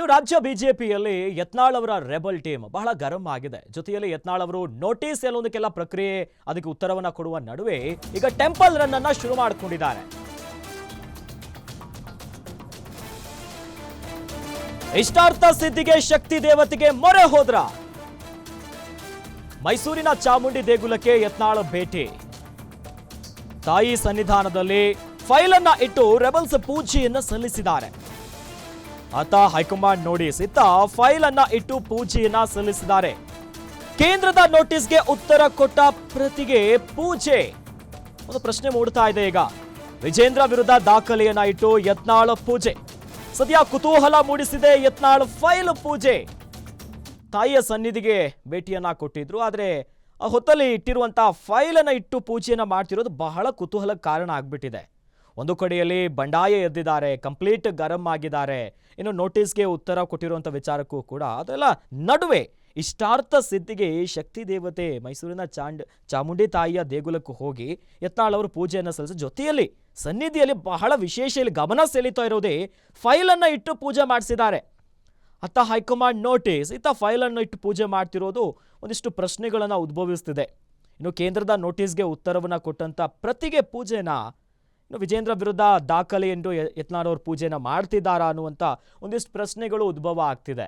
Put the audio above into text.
ಇನ್ನು ರಾಜ್ಯ ಬಿಜೆಪಿಯಲ್ಲಿ ಯತ್ನಾಳ್ ಅವರ ರೆಬಲ್ ಟೀಮ್ ಬಹಳ ಗರಂ ಆಗಿದೆ. ಜೊತೆಯಲ್ಲಿ ಯತ್ನಾಳ್ ಅವರು ನೋಟಿಸ್ ಎಲ್ಲೊಂದಕ್ಕೆಲ್ಲ ಪ್ರಕ್ರಿಯೆ ಅದಕ್ಕೆ ಉತ್ತರವನ್ನ ಕೊಡುವ ನಡುವೆ ಈಗ ಟೆಂಪಲ್ ರನ್ ಅನ್ನ ಶುರು ಮಾಡಿಕೊಂಡಿದ್ದಾರೆ. ಇಷ್ಟಾರ್ಥ ಸಿದ್ಧಿಗೆ ಶಕ್ತಿ ದೇವತೆಗೆ ಮೊರೆ ಹೋದ್ರ. ಮೈಸೂರಿನ ಚಾಮುಂಡಿ ದೇಗುಲಕ್ಕೆ ಯತ್ನಾಳ್ ಭೇಟಿ. ತಾಯಿ ಸನ್ನಿಧಾನದಲ್ಲಿ ಫೈಲ್ ಅನ್ನ ಇಟ್ಟು ರೆಬಲ್ಸ್ ಪೂಜೆಯನ್ನ ಸಲ್ಲಿಸಿದ್ದಾರೆ. ಆತ ಹೈಕಮಾಂಡ್ ನೋಟಿಸ್ ಇತ್ತ ಫೈಲ್ ಅನ್ನ ಇಟ್ಟು ಪೂಜೆಯನ್ನ ಸಲ್ಲಿಸಿದ್ದಾರೆ. ಕೇಂದ್ರದ ನೋಟಿಸ್ಗೆ ಉತ್ತರ ಕೊಟ್ಟ ಪ್ರತಿಗೆ ಪೂಜೆ. ಒಂದು ಪ್ರಶ್ನೆ ಮೂಡ್ತಾ ಇದೆ ಈಗ. ವಿಜೇಂದ್ರ ವಿರುದ್ಧ ದಾಖಲೆಯನ್ನ ಇಟ್ಟು ಯತ್ನಾಳ ಪೂಜೆ. ಸದ್ಯ ಕುತೂಹಲ ಮೂಡಿಸಿದೆ ಯತ್ನಾಳ್ ಫೈಲ್ ಪೂಜೆ. ತಾಯಿಯ ಸನ್ನಿಧಿಗೆ ಭೇಟಿಯನ್ನ ಕೊಟ್ಟಿದ್ರು, ಆದರೆ ಆ ಹೊತ್ತಲ್ಲಿ ಇಟ್ಟಿರುವಂತಹ ಫೈಲನ್ನು ಇಟ್ಟು ಪೂಜೆಯನ್ನ ಮಾಡ್ತಿರೋದು ಬಹಳ ಕುತೂಹಲ ಕಾರಣ ಆಗ್ಬಿಟ್ಟಿದೆ. ಒಂದು ಕಡೆಯಲ್ಲಿ ಬಂಡಾಯ ಎದ್ದಿದ್ದಾರೆ, ಕಂಪ್ಲೀಟ್ ಗರಂ ಆಗಿದ್ದಾರೆ. ಇನ್ನು ನೋಟಿಸ್ಗೆ ಉತ್ತರ ಕೊಟ್ಟಿರುವಂಥ ವಿಚಾರಕ್ಕೂ ಕೂಡ ಅದೆಲ್ಲ ನಡುವೆ ಇಷ್ಟಾರ್ಥ ಸಿದ್ಧಿಗೆ ಶಕ್ತಿ ದೇವತೆ ಮೈಸೂರಿನ ಚಾಂಡ್, ಚಾಮುಂಡಿ ತಾಯಿಯ ದೇಗುಲಕ್ಕೂ ಹೋಗಿ ಯತ್ನಾಳ್ ಅವರು ಪೂಜೆಯನ್ನು ಸಲ್ಲಿಸಿ ಜೊತೆಯಲ್ಲಿ ಸನ್ನಿಧಿಯಲ್ಲಿ ಬಹಳ ವಿಶೇಷ ಇಲ್ಲಿ ಗಮನ ಸೆಳೀತಾ ಇರೋದೇ ಫೈಲನ್ನು ಇಟ್ಟು ಪೂಜೆ ಮಾಡಿಸಿದ್ದಾರೆ. ಅತ್ತ ಹೈಕಮಾಂಡ್ ನೋಟಿಸ್ ಇತ್ತ ಫೈಲನ್ನು ಇಟ್ಟು ಪೂಜೆ ಮಾಡ್ತಿರೋದು ಒಂದಿಷ್ಟು ಪ್ರಶ್ನೆಗಳನ್ನು ಉದ್ಭವಿಸ್ತಿದೆ. ಇನ್ನು ಕೇಂದ್ರದ ನೋಟಿಸ್ಗೆ ಉತ್ತರವನ್ನು ಕೊಟ್ಟಂತ ಪ್ರತಿಗೆ ಪೂಜೆನ ಇನ್ನು ವಿಜೇಂದ್ರ ವಿರುದ್ಧ ದಾಖಲೆ ಎಂದು ಯತ್ನಾಳ್ ಅವರು ಪೂಜೆನ ಮಾಡ್ತಿದ್ದಾರಾ ಅನ್ನುವಂಥ ಒಂದಿಷ್ಟು ಪ್ರಶ್ನೆಗಳು ಉದ್ಭವ ಆಗ್ತಿದೆ.